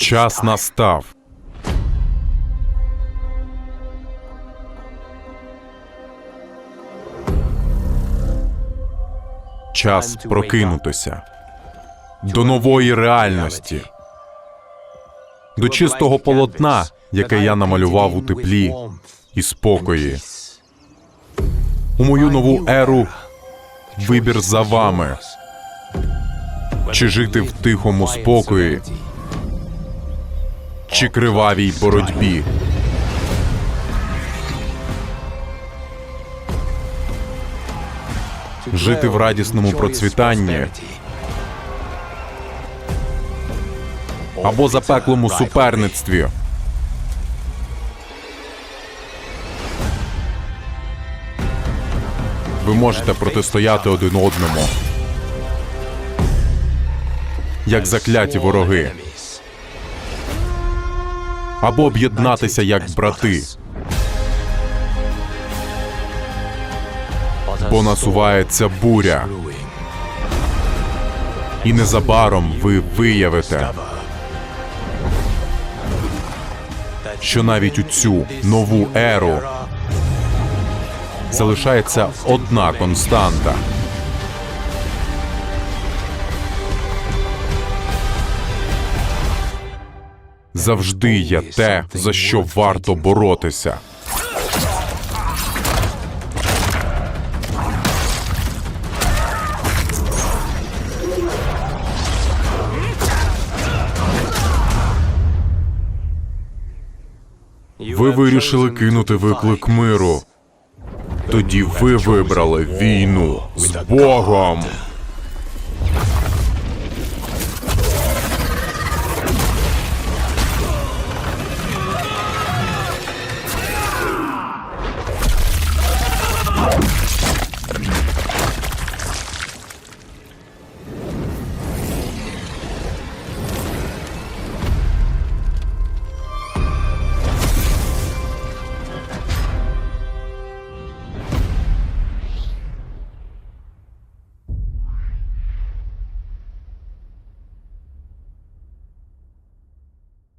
Час настав. Час прокинутися. до нової реальності, до чистого полотна, яке я намалював у теплі і спокої. У мою нову еру вибір за вами. Чи жити в тихому спокої, чи кривавій боротьбі. Жити в радісному процвітанні або запеклому суперництві. Ви можете протистояти один одному, як закляті вороги, або об'єднатися як брати, бо насувається буря, і незабаром ви виявите, що навіть у цю нову еру залишається одна константа. Завжди є те, за що варто боротися. Ви вирішили кинути виклик миру. Тоді ви вибрали війну з Богом.